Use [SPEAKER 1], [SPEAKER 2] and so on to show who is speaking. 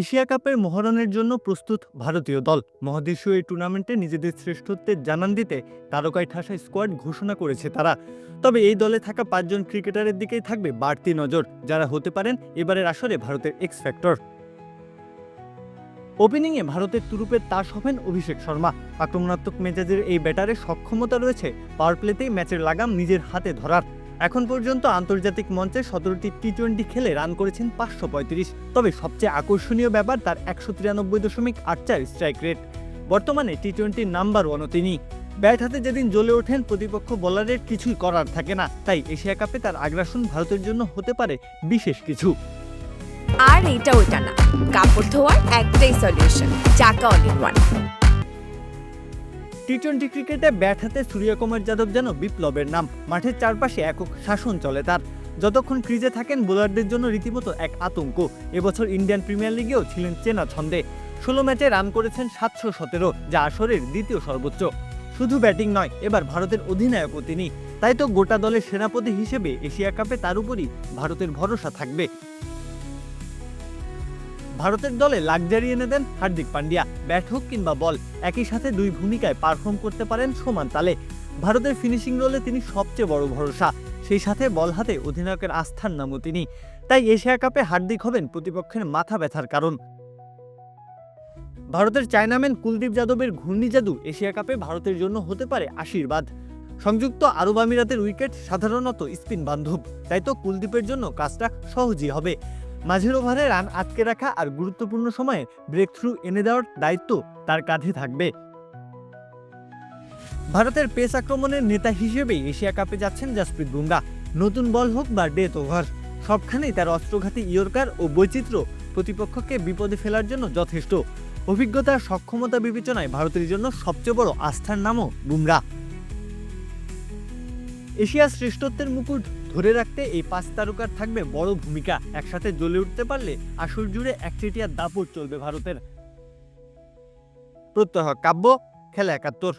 [SPEAKER 1] Asia কাপের মহরণের জন্য প্রস্তুত ভারতীয় দল। মহাদেশীয় এই টুর্নামেন্টে নিজেদের শ্রেষ্ঠত্বের জানান দিতে তারকায় ঠাসা স্কোয়াড ঘোষণা করেছে তারা। তবে এই দলে থাকা পাঁচজন ক্রিকেটারের দিকেই থাকবে বাড়তি নজর, যারা হতে পারেন এবারের আসরে ভারতের এক্স ফ্যাক্টর ওপেনিংয়ে ভারতের তুরুপের তাস হবেন অভিষেক শর্মা। আক্রমণাত্মক মেজাজের এই ব্যাটারের সক্ষমতা রয়েছে, পাওয়ার প্লেতেই ম্যাচের লাগাম নিজের হাতে ধরার। এখন পর্যন্ত আন্তর্জাতিক মঞ্চে সতেরোটি টি টোয়েন্টি খেলে রান করেছেন পাঁচশো পঁয়ত্রিশ। তবে সবচেয়ে আকর্ষণীয় ব্যাপার তার একশো তিরানব্বই দশমিক আট চার স্ট্রাইক রেট বর্তমানে টি টোয়েন্টির নাম্বার ওয়ানও তিনি। ব্যাট হাতে যেদিন জ্বলে ওঠেন, প্রতিপক্ষ বোলারের কিছুই করার থাকে না। তাই এশিয়া কাপে তার আগ্রাসন ভারতের জন্য হতে পারে বিশেষ কিছু।
[SPEAKER 2] আর এটা ওটা না। কাপড় ধোয়ার একটাই সলিউশন চাকা অল
[SPEAKER 1] টি টোয়েন্টি ক্রিকেটে ব্যাট হাতে সূর্যকুমার যাদব যেন বিপ্লবের নাম। মাঠের চারপাশে একক শাসন চলে তার। যতক্ষণ ক্রিজে থাকেন বোলারদের জন্য রীতিমতো এক আতঙ্ক। এবছর ইন্ডিয়ান প্রিমিয়ার লিগেও ছিলেন চেনা ছন্দে। ষোলো ম্যাচে রান করেছেন সাতশো সতেরো, যা আসরের দ্বিতীয় সর্বোচ্চ। শুধু ব্যাটিং নয়, এবার ভারতের অধিনায়কও তিনি। তাই তো গোটা দলের সেনাপতি হিসেবে এশিয়া কাপে তার উপরই ভারতের ভরসা থাকবে। ভারতের দলে লাক্সারি এনে দেন হার্দিক পান্ডিয়া। ব্যাট হোক কিংবা বল, একই সাথে দুই ভূমিকায় পারফর্ম করতে পারেন সমান তালে। ভারতের ফিনিশিং রোলে তিনি সবচেয়ে বড় ভরসা, সেই সাথে বল হাতে অধিনায়কের আস্থার নামও তিনি। তাই এশিয়া কাপে হার্দিক হবেন প্রতিপক্ষের মাথা ব্যথার কারণ। ভারতের চায়নাম্যান কুলদীপ যাদবের ঘূর্ণি জাদু এশিয়া কাপে ভারতের জন্য হতে পারে আশীর্বাদ। সংযুক্ত আরব আমিরাতের উইকেট সাধারণত স্পিন বান্ধব, তাই তো কুলদীপের জন্য কাজটা সহজই হবে। মাঝের ওভারে রান আটকে রাখা আর গুরুত্বপূর্ণ সময়ে ব্রেক থ্রু এনে দেওয়ার দায়িত্ব তার কাঁধে থাকবে। ভারতের পেস আক্রমণের নেতা হিসেবেই এশিয়া কাপে যাচ্ছেন জাসপ্রীত বুমরা। নতুন বল হোক বা ডেথ ওভার সবখানেই তার অস্ত্রঘাতী ইয়র্কার ও বৈচিত্র্য প্রতিপক্ষকে বিপদে ফেলার জন্য যথেষ্ট। অভিজ্ঞতা, সক্ষমতা বিবেচনায় ভারতের জন্য সবচেয়ে বড় আস্থার নামও বুমরা। এশিয়ার শ্রেষ্ঠত্বের মুকুট ধরে রাখতে এই পাঁচ তারকার থাকবে বড় ভূমিকা। একসাথে জ্বলে উঠতে পারলে আসর জুড়ে একচেটিয়া দাপট চলবে ভারতের। প্রত্যহ কাব্য, খেলা একাত্তর।